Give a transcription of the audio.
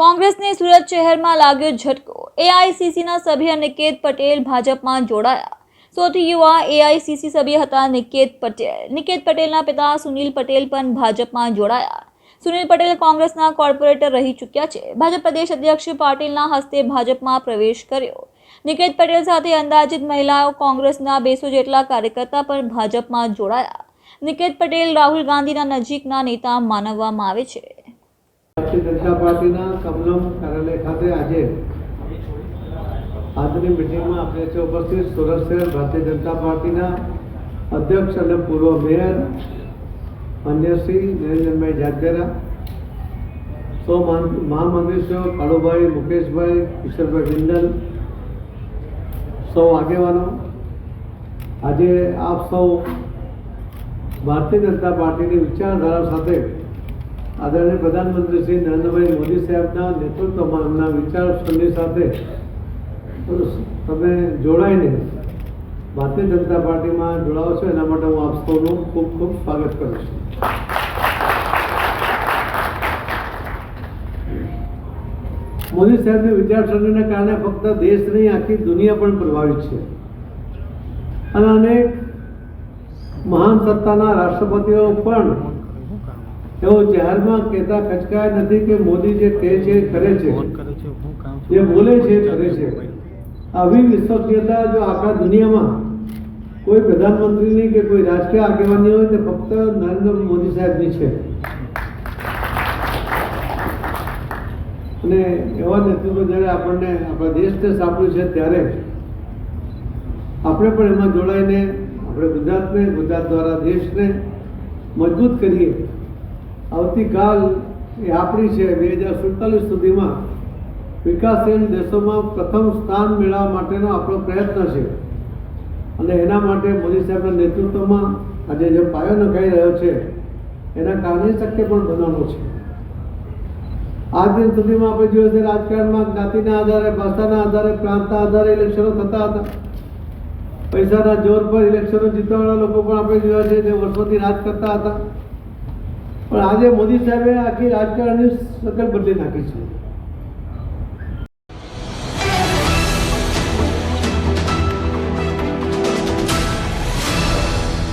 કોંગ્રેસને સુરત શહેરમાં લાગ્યો ઝટકો. એઆઈસીસીના સભ્ય નિકેત પટેલ ભાજપમાં જોડાયા. સૌથી યુવા એઆઈસીસી સભ્ય હતા નિકેત પટેલ. નિકેત પટેલના પિતા સુનિલ પટેલ પણ ભાજપમાં જોડાયા. સુનિલ પટેલ કોંગ્રેસના કોર્પોરેટર રહી ચૂક્યા છે. ભાજપ પ્રદેશ અધ્યક્ષ પાટીલના હસ્તે ભાજપમાં પ્રવેશ કર્યો. નિકેત પટેલ સાથે અંદાજિત મહિલાઓ કોંગ્રેસના બેસો જેટલા કાર્યકર્તા પણ ભાજપમાં જોડાયા. નિકેત પટેલ રાહુલ ગાંધીના નજીકના નેતા માનવામાં આવે છે. ભારતીય જનતા પાર્ટીના કમલમ કાર્યાલય ખાતે આજે આજની મિટિંગમાં આપણે છે ઉપસ્થિત સુરત શહેર ભારતીય જનતા પાર્ટીના અધ્યક્ષ અને પૂર્વ મેયર માન્ય શ્રી નિરંજનભાઈ જાગેરા સૌ મહાન- મહામંત્રીશ્રીઓ કાળુભાઈ મુકેશભાઈ કિશોરભાઈ બિંદલ સૌ આગેવાનો આજે આપ સૌ ભારતીય જનતા પાર્ટીની વિચારધારા સાથે આદરણીય પ્રધાનમંત્રી શ્રી નરેન્દ્રભાઈ મોદી સાહેબના નેતૃત્વમાં એમના વિચારસરણી સાથે તમે જોડાઈને ભારતીય જનતા પાર્ટીમાં જોડાવો છો, એના માટે હું આપ સૌનું ખૂબ ખૂબ સ્વાગત કરું છું. મોદી સાહેબની વિચારસરણીને કારણે ફક્ત દેશ નહીં, આખી દુનિયા પણ પ્રભાવિત છે. અને અનેક મહાન સત્તાના રાષ્ટ્રપતિઓ પણ એવો જાહેરમાં કહેતા ખચકાય નથી કે મોદી જે કહે છે કરે છે. જે બોલે છે કરે છે. આવી વિશ્વસનીયતા જો આખા દુનિયામાં કોઈ પ્રધાનમંત્રીની કે કોઈ રાજકીય આગેવાની હોય તો ફક્ત નરેન્દ્ર મોદી સાહેબની છે. અને એવા નેતૃત્વ જ્યારે આપણને આપણા દેશને સાંપડ્યું છે ત્યારે આપણે પણ એમાં જોડાઈને આપણે ગુજરાતને ગુજરાત દ્વારા દેશને મજબૂત કરીએ. આવતીકાલ એ આપણી છે બે હજાર સુડતાલીસ સુધીમાં વિકાસશીલ દેશોમાં પ્રથમ સ્થાન મેળવવા માટેનો આપણો પ્રયત્ન છે. અને એના માટે મોદી સાહેબના નેતૃત્વમાં આજે જે પાયો નખાઈ રહ્યો છે, એના કારણે શક્ય પણ બનવાનો છે. આજ દિન સુધીમાં આપણે જોયું છે રાજકારણમાં જ્ઞાતિના આધારે, ભાષાના આધારે, પ્રાંતના આધારે ઇલેક્શનો થતા હતા. પૈસાના જોર પર ઇલેક્શનો જીતવાવાળા લોકો પણ આપણે જોયા છે જે વર્ષોથી રાજ કરતા હતા. પણ આજે મોદી સાહેબે આખી રાજકારણની સકલ બદલી નાખી છે.